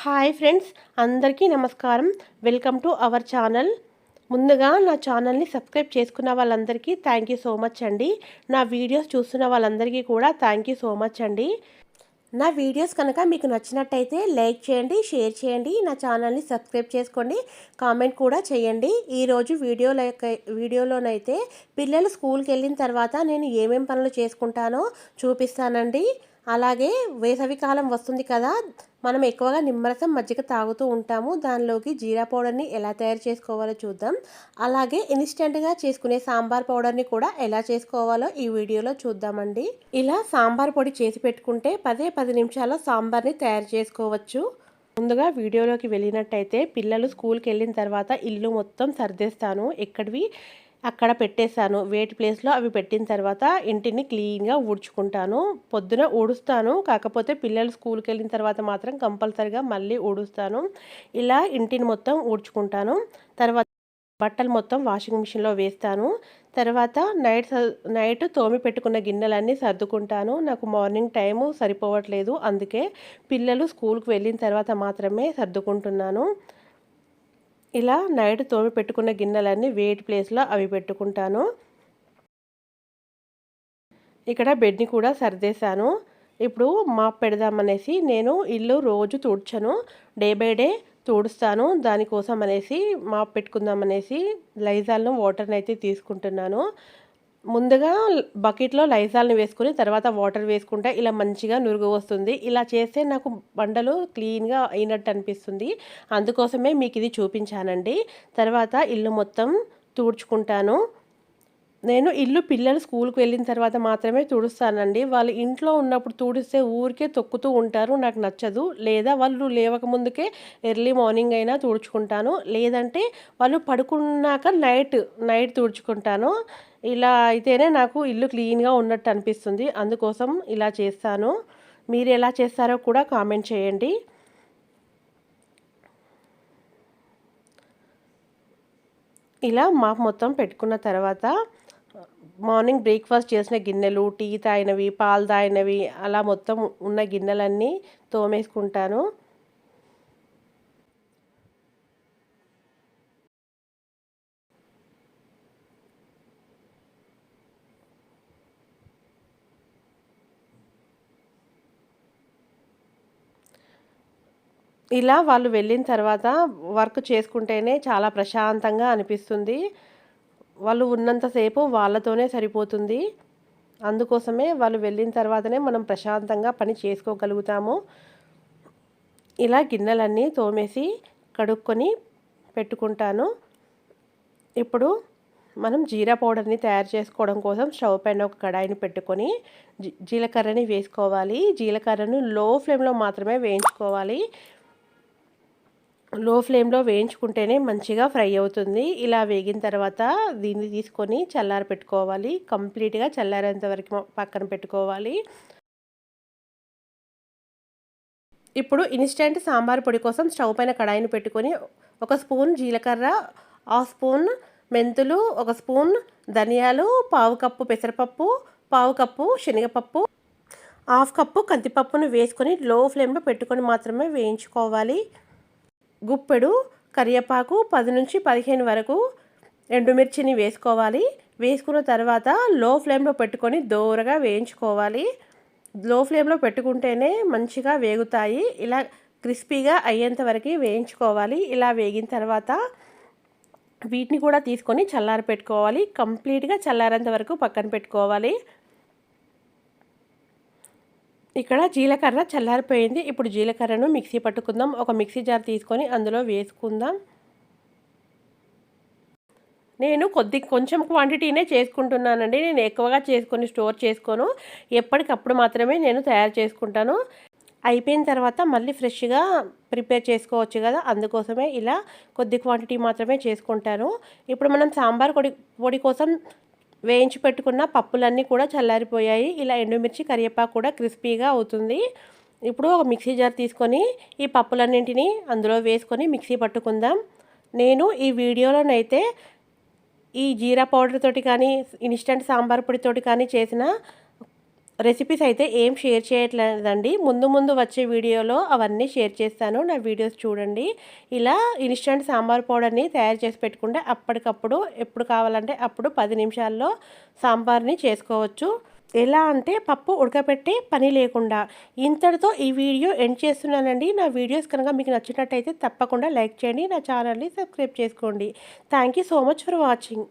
Hi friends అందరికీ నమస్కారం. Welcome to our channel. ముందుగా నా ఛానల్ని సబ్స్క్రైబ్ చేసుకున్న వాళ్ళందరికీ థ్యాంక్ యూ సో మచ్ అండి. నా వీడియోస్ చూస్తున్న వాళ్ళందరికీ కూడా థ్యాంక్ యూ సో మచ్ అండి. నా వీడియోస్ కనుక మీకు నచ్చినట్టయితే లైక్ చేయండి షేర్ చేయండి నా ఛానల్ని సబ్స్క్రైబ్ చేసుకోండి కామెంట్ కూడా చేయండి. ఈరోజు వీడియోలో వీడియోలోనైతే పిల్లలు స్కూల్కి వెళ్ళిన తర్వాత నేను ఏమేం పనులు చేసుకుంటానో చూపిస్తానండి. అలాగే వేసవికాలం వస్తుంది కదా మనం ఎక్కువగా నిమ్మరసం మజ్జిగ తాగుతూ ఉంటాము. దానిలోకి జీరా పౌడర్ని ఎలా తయారు చేసుకోవాలో చూద్దాం. అలాగే ఇన్స్టెంట్గా చేసుకునే సాంబార్ పౌడర్ని కూడా ఎలా చేసుకోవాలో ఈ వీడియోలో చూద్దామండి. ఇలా సాంబార్ పొడి చేసి పెట్టుకుంటే పదే పది నిమిషాల్లో సాంబార్ని తయారు చేసుకోవచ్చు. ముందుగా వీడియోలోకి వెళ్ళినట్టయితే పిల్లలు స్కూల్కి వెళ్ళిన తర్వాత ఇల్లు మొత్తం సర్దేస్తాను. ఎక్కడివి? అక్కడ పెట్టేశాను. వేటి ప్లేస్లో అవి పెట్టిన తర్వాత ఇంటిని క్లీన్గా ఊడ్చుకుంటాను. పొద్దున ఊడుస్తాను. కాకపోతే పిల్లలు స్కూల్కి వెళ్ళిన తర్వాత మాత్రం కంపల్సరిగా మళ్ళీ ఊడుస్తాను. ఇలా ఇంటిని మొత్తం ఊడ్చుకుంటాను. తర్వాత బట్టలు మొత్తం వాషింగ్ మిషన్లో వేస్తాను. తర్వాత నైట్ నైట్ తోమి పెట్టుకున్న గిన్నెలన్నీ సర్దుకుంటాను. నాకు మార్నింగ్ టైము సరిపోవట్లేదు. అందుకే పిల్లలు స్కూల్కి వెళ్ళిన తర్వాత మాత్రమే సర్దుకుంటున్నాను. ఇలా నైట్ తోమి పెట్టుకున్న గిన్నెలన్నీ వేడి ప్లేస్లో అవి పెట్టుకుంటాను. ఇక్కడ బెడ్ని కూడా సర్దేశాను. ఇప్పుడు మాప్ పెడదామనేసి నేను ఇల్లు రోజు తుడ్చను. డే బై డే తుడుస్తాను. దానికోసం అనేసి మాప్ పెట్టుకుందామనేసి లైజాల్ను వాటర్ని అయితే తీసుకుంటున్నాను. ముందుగా బకెట్లో లైజాల్ని వేసుకుని తర్వాత వాటర్ వేసుకుంటే ఇలా మంచిగా నురుగు వస్తుంది. ఇలా చేస్తే నాకు బండలు క్లీన్గా అయినట్టు అనిపిస్తుంది. అందుకోసమే మీకు ఇది చూపించానండి. తర్వాత ఇల్లు మొత్తం తుడుచుకుంటాను. నేను ఇల్లు పిల్లలు స్కూల్కి వెళ్ళిన తర్వాత మాత్రమే తుడుస్తానండి. వాళ్ళు ఇంట్లో ఉన్నప్పుడు తుడిస్తే ఊరికే తొక్కుతూ ఉంటారు నాకు నచ్చదు. లేదా వాళ్ళు లేవక ముందుకే ఎర్లీ మార్నింగ్ అయినా తుడుచుకుంటాను. లేదంటే వాళ్ళు పడుకున్నాక నైట్ నైట్ తుడుచుకుంటాను. ఇలా అయితేనే నాకు ఇల్లు క్లీన్గా ఉన్నట్టు అనిపిస్తుంది. అందుకోసం ఇలా చేస్తాను. మీరు ఎలా చేస్తారో కూడా కామెంట్ చేయండి. ఇలా మాపు మొత్తం పెట్టుకున్న తర్వాత మార్నింగ్ బ్రేక్ఫాస్ట్ చేసిన గిన్నెలు టీ తాగినవి పాలు తాగినవి అలా మొత్తం ఉన్న గిన్నెలన్నీ తోమేసుకుంటాను. ఇలా వాళ్ళు వెళ్ళిన తర్వాత వర్క్ చేసుకుంటేనే చాలా ప్రశాంతంగా అనిపిస్తుంది. వాళ్ళు ఉన్నంతసేపు వాళ్ళతోనే సరిపోతుంది. అందుకోసమే వాళ్ళు వెళ్ళిన తర్వాతనే మనం ప్రశాంతంగా పని చేసుకోగలుగుతాము. ఇలా గిన్నెలన్నీ తోమేసి కడుక్కొని పెట్టుకుంటాను. ఇప్పుడు మనం జీరా పౌడర్ని తయారు చేసుకోవడం కోసం స్టవ్ పైన ఒక కడాయిని పెట్టుకొని జీలకర్రని వేసుకోవాలి. జీలకర్రను లో ఫ్లేమ్లో మాత్రమే వేయించుకోవాలి. లో ఫ్లేమ్లో వేయించుకుంటేనే మంచిగా ఫ్రై అవుతుంది. ఇలా వేగిన తర్వాత దీన్ని తీసుకొని చల్లారి పెట్టుకోవాలి. కంప్లీట్గా చల్లారేంత వరకు పక్కన పెట్టుకోవాలి. ఇప్పుడు ఇన్స్టెంట్ సాంబార్ పొడి కోసం స్టవ్ పైన కడాయిని పెట్టుకొని ఒక స్పూన్ జీలకర్ర హాఫ్ స్పూన్ మెంతులు ఒక స్పూన్ ధనియాలు పావు కప్పు పెసరపప్పు పావు కప్పు శనగపప్పు హాఫ్ కప్పు కందిపప్పును వేసుకొని లో ఫ్లేమ్లో పెట్టుకొని మాత్రమే వేయించుకోవాలి. గుప్పెడు కరివేపాకు పది నుంచి పదిహేను వరకు ఎండుమిర్చిని వేసుకోవాలి. వేసుకున్న తర్వాత లో ఫ్లేమ్లో పెట్టుకొని దోరగా వేయించుకోవాలి. లో ఫ్లేమ్లో పెట్టుకుంటేనే మంచిగా వేగుతాయి. ఇలా క్రిస్పీగా అయ్యేంత వరకు వేయించుకోవాలి. ఇలా వేగిన తర్వాత వీటిని కూడా తీసుకొని చల్లారి పెట్టుకోవాలి కంప్లీట్గా చల్లారేంత వరకు పక్కన పెట్టుకోవాలి. ఇక్కడ జీలకర్ర చల్లారిపోయింది. ఇప్పుడు జీలకర్రను మిక్సీ పట్టుకుందాం. ఒక మిక్సీ జార్ తీసుకొని అందులో వేసుకుందాం. నేను కొద్ది కొంచెం క్వాంటిటీనే చేసుకుంటున్నానండి. నేను ఎక్కువగా చేసుకొని స్టోర్ చేసుకోను. ఎప్పటికప్పుడు మాత్రమే నేను తయారు చేసుకుంటాను. అయిపోయిన తర్వాత మళ్ళీ ఫ్రెష్గా ప్రిపేర్ చేసుకోవచ్చు కదా. అందుకోసమే ఇలా కొద్ది క్వాంటిటీ మాత్రమే చేసుకుంటాను. ఇప్పుడు మనం సాంబార్ పొడి పొడి కోసం వేయించి పెట్టుకున్న పప్పులన్నీ కూడా చల్లారిపోయాయి. ఇలా ఎండుమిర్చి కరివేపాకు కూడా క్రిస్పీగా అవుతుంది. ఇప్పుడు ఒక మిక్సీ జార్ తీసుకొని ఈ పప్పులన్నింటినీ అందులో వేసుకొని మిక్సీ పట్టుకుందాం. నేను ఈ వీడియోలోనైతే ఈ జీరా పౌడర్ తోటి కానీ ఇన్స్టెంట్ సాంబార్ పొడితోటి కానీ చేసిన రెసిపీస్ అయితే ఏం షేర్ చేయట్లేదండి. ముందు ముందు వచ్చే వీడియోలో అవన్నీ షేర్ చేస్తాను. నా వీడియోస్ చూడండి. ఇలా ఇన్స్టంట్ సాంబార్ పౌడర్ని తయారు చేసి పెట్టుకుంటే అప్పటికప్పుడు ఎప్పుడు కావాలంటే అప్పుడు పది నిమిషాల్లో సాంబార్ని చేసుకోవచ్చు. ఎలా అంటే పప్పు ఉడకపెట్టే పని లేకుండా. ఇంతటితో ఈ వీడియో ఎండ్ చేస్తున్నానండి. నా వీడియోస్ కనుక మీకు నచ్చినట్టయితే తప్పకుండా లైక్ చేయండి. నా ఛానల్ని సబ్స్క్రైబ్ చేసుకోండి. Thank you so much for watching